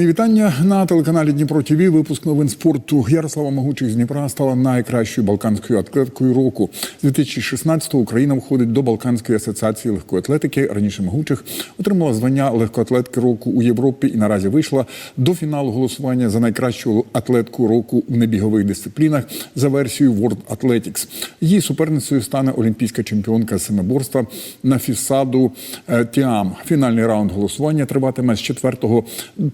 Мої вітання на телеканалі Дніпро ТВ. Випуск новин спорту. Ярослава Могучих з Дніпра стала найкращою балканською атлеткою року. З 2016-го Україна входить до Балканської асоціації легкої атлетики. Раніше Могучих отримала звання легкоатлетки року у Європі і наразі вийшла до фіналу голосування за найкращу атлетку року у небігових дисциплінах за версією World Athletics. Її суперницею стане олімпійська чемпіонка з семиборства на фісаду е, Тіам. Фінальний раунд голосування триватиме з 4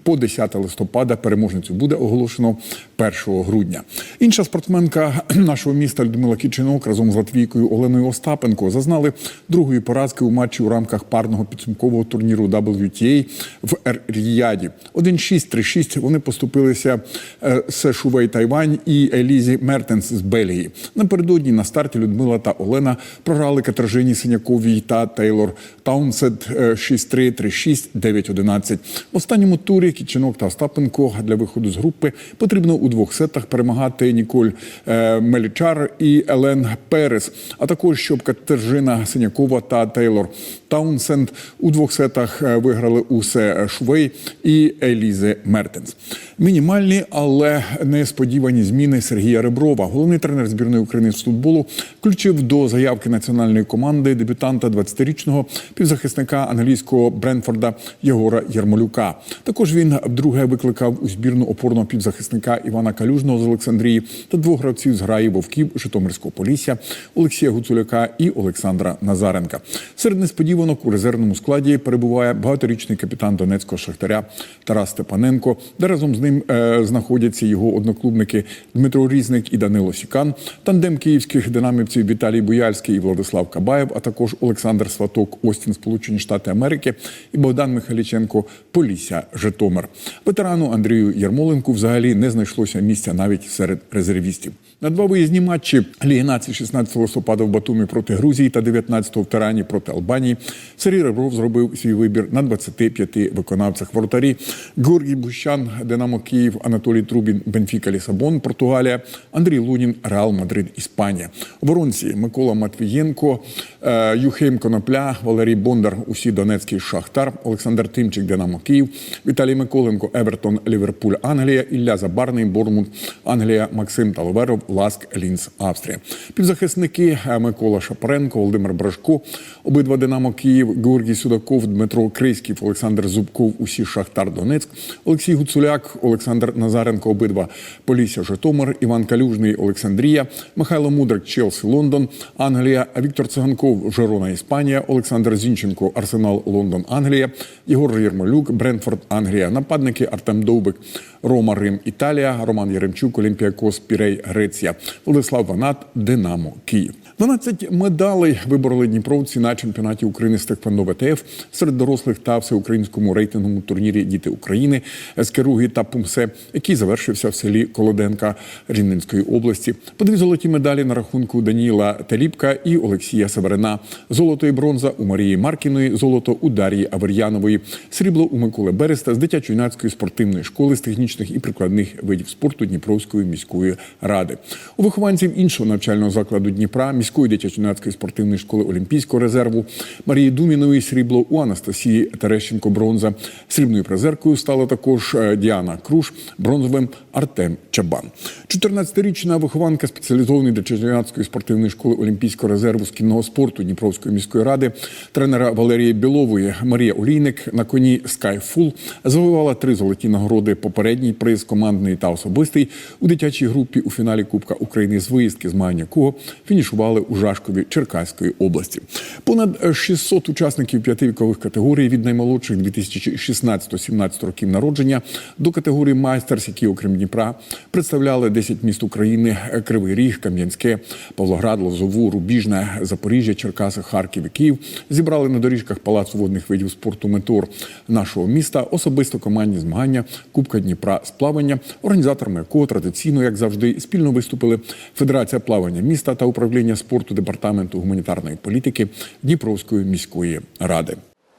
по 10 листопада. Переможницю буде оголошено 1 грудня. Інша спортсменка нашого міста Людмила Кічинок разом з Латвійкою Оленою Остапенко зазнали другої поразки у матчі у рамках парного підсумкового турніру WTA в Ер-Ріяді. 1-6-3-6 вони поступилися е, Сешувей Тайвань і Елізі Мертенс з Бельгії. Напередодні на старті Людмила та Олена програли Катержині Синяковій та Тейлор Таунсет е, 6-3, 3-6, 9-11. В останньому турі Кічинок та Остапенко для виходу з групи потрібно у двох сетах перемагати Ніколь е, Мелічар і Елен Перес, а також щоб Катержина Синякова та Тейлор Таунсенд у двох сетах е, виграли Усе Швей і Елізе Мертенс. Мінімальні, але несподівані зміни Сергія Реброва. Головний тренер збірної України з футболу включив до заявки національної команди дебютанта 20-річного півзахисника англійського Бренфорда Єгора Ярмолюка. Також він вдруге викликав у збірну опорного півзахисника Івана Калюжного з Олександрії та двох гравців з граї Вовків Житомирського Полісся Олексія Гуцуляка і Олександра Назаренка. Серед несподіванок у резервному складі перебуває багаторічний капітан Донецького шахтаря Тарас Степаненко, де разом з ним е, знаходяться його одноклубники Дмитро Різник і Данило Сікан, тандем київських динамівців Віталій Буяльський і Владислав Кабаєв, а також Олександр Сваток, Остін, Сполучені Штати Америки і Богдан Михайліченко, Полісся, Житомир. Ветерану Андрію Ярмоленку взагалі не знайшлося місця навіть серед резервістів. На два виїзні матчі Ліги націй 16 листопада в Батумі проти Грузії та 19 в Тирані проти Албанії. Сергій Ребров зробив свій вибір на 25 виконавцях воротарі. Георгій Бущан, Динамо Київ, Анатолій Трубін, Бенфіка Лісабон, Португалія, Андрій Лунін, Реал Мадрид, Іспанія. Оборонці Микола Матвієнко, е, Юхим Конопля, Валерій Бондар, усі Донецький Шахтар, Олександр Тимчик, Динамо Київ, Віталій Миколенко, Евертон, Ліверпуль, Англія, Ілля Забарний, Бормут, Англія, Максим Таловеров, Ласк, Лінц, Австрія. Півзахисники е, Микола Шапаренко, Володимир Брашко, обидва Динамо Київ, Георгій Судаков, Дмитро Крийськів, Олександр Зубков, усі Шахтар Донецьк, Олексій Гуцуляк, Олександр Назаренко, обидва Полісся Житомир, Іван Калюжний, Олександрія, Михайло Мудрик, Челсі, Лондон, Англія, Віктор Циганков, Жерона, Іспанія, Олександр Зінченко, Арсенал, Лондон, Англія, Єгор Єрмолюк, Брентфорд, Англія, нападники Артем Довбик, Рома, Рим, Італія, Роман Яремчук, Олімпіакос, Пірей, Греція, Владислав Ванат, Динамо, Київ. 12 медалей вибороли дніпровці на чемпіонаті України з Теквондо ВТФ серед дорослих та всеукраїнському рейтинговому турнірі Діти України з та Пумсе, який завершився в селі Колоденка Рівненської області. По дві золоті медалі на рахунку Даніла Таліпка і Олексія Северина. Золото і бронза у Марії Маркіної, золото у Дар'ї Авер'янової, срібло у Миколи Береста з дитячо-юнацької спортивної школи з технічних і прикладних видів спорту Дніпровської міської ради. У вихованців іншого навчального закладу Дніпра міської дитячо-юнацької спортивної школи Олімпійського резерву Марії Думінової срібло у Анастасії Терещенко бронза. Срібною призеркою стала також е, Діана Круш, бронзовим Артем Чабан. 14-річна вихованка спеціалізованої дитячо-юнацької спортивної школи Олімпійського резерву з кінного спорту Дніпровської міської ради, тренера Валерії Білової Марія Олійник на коні Skyful завоювала три золоті нагороди. Попередній приз командний та особистий у дитячій групі у фіналі Кубка України з виїздки, змагання якого фінішували у Жашкові Черкаської області. Понад 600 учасників п'яти вікових категорій від наймолодших 2016-17 років народження до категорії майстерс, які окрім Дніпра представляли 10 міст України: Кривий Ріг, Кам'янське, Павлоград, Лозову, Рубіжне, Запоріжжя, Черкаси, Харків і Київ. Зібрали на доріжках палацу водних видів спорту метор нашого міста особисто командні змагання Кубка Дніпра з плавання, організаторами якого традиційно, як завжди, спільно виступили Федерація плавання міста та управління спорту департаменту гуманітарної політики Дніпровської міської ради.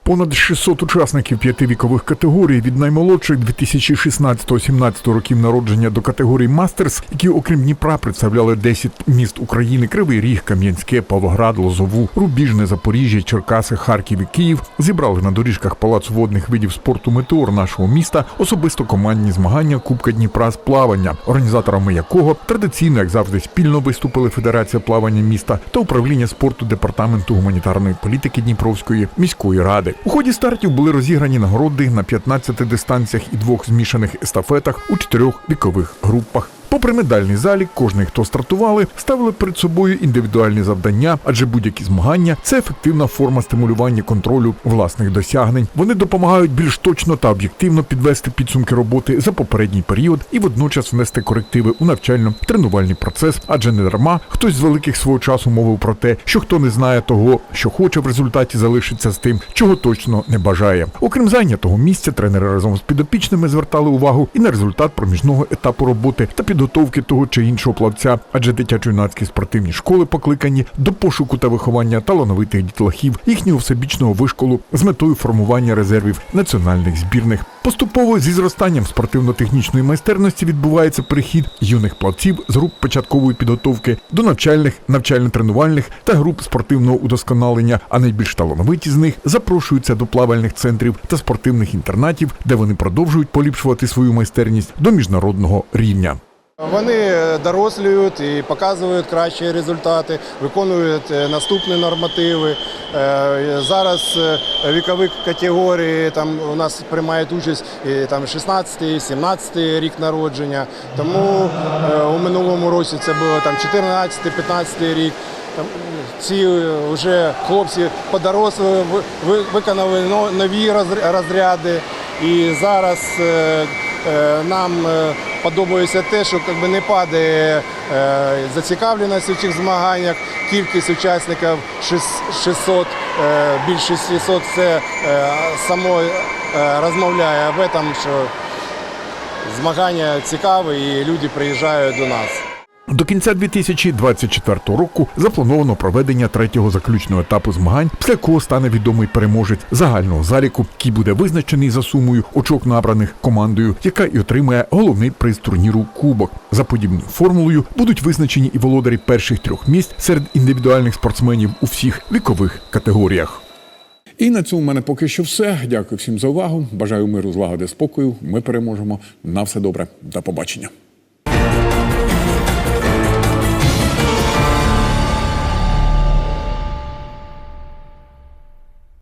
Понад 600 учасників п'яти вікових категорій від наймолодших 2016-17 років народження до категорії Мастерс, які окрім Дніпра представляли 10 міст України: Кривий Ріг, Кам'янське, Павлоград, Лозову, Рубіжне, Запоріжжя, Черкаси, Харків і Київ. Зібрали на доріжках палацу водних видів спорту Метеор нашого міста особисто командні змагання Кубка Дніпра з плавання, організаторами якого традиційно, як завжди, спільно виступили Федерація плавання міста та управління спорту департаменту гуманітарної політики Дніпровської міської ради. У ході стартів були розіграні нагороди на 15 дистанціях і двох змішаних естафетах у чотирьох вікових групах. Попри медальний залік, кожний, хто стартували, ставили перед собою індивідуальні завдання, адже будь-які змагання це ефективна форма стимулювання контролю власних досягнень. Вони допомагають більш точно та об'єктивно підвести підсумки роботи за попередній період і водночас внести корективи у навчально-тренувальний процес, адже не дарма хтось з великих свого часу мовив про те, що хто не знає того, що хоче в результаті залишиться з тим, чого точно не бажає. Окрім зайнятого місця, тренери разом з підопічними звертали увагу і на результат проміжного етапу роботи та підготовки того чи іншого плавця, адже дитячо-юнацькі спортивні школи покликані до пошуку та виховання талановитих дітлахів, їхнього всебічного вишколу з метою формування резервів національних збірних. Поступово зі зростанням спортивно-технічної майстерності відбувається перехід юних плавців з груп початкової підготовки до навчальних, навчально-тренувальних та груп спортивного удосконалення. А найбільш талановиті з них запрошуються до плавальних центрів та спортивних інтернатів, де вони продовжують поліпшувати свою майстерність до міжнародного рівня. Вони дорослюють і показують кращі результати, виконують е, наступні нормативи. Е, Зараз е, вікові категорії там у нас приймають участь там 16-17 рік народження. Тому е, у минулому році це було там 14-15 рік. Ці вже хлопці подоросли, ви- ви- виконали нові розр- розряди. І зараз е, е, нам е, подобається те, що якби, не падає е, зацікавленість у цих змаганнях. Кількість учасників шіс- 600, е, більше 600 це е, само розмовляє об этом, що змагання цікаві і люди приїжджають до нас. До кінця 2024 року заплановано проведення третього заключного етапу змагань, після якого стане відомий переможець загального заліку, який буде визначений за сумою очок набраних командою, яка і отримає головний приз турніру Кубок. За подібною формулою будуть визначені і володарі перших трьох місць серед індивідуальних спортсменів у всіх вікових категоріях. І на цьому в мене поки що все. Дякую всім за увагу. Бажаю миру, злагоди, спокою. Ми переможемо. На все добре. До побачення.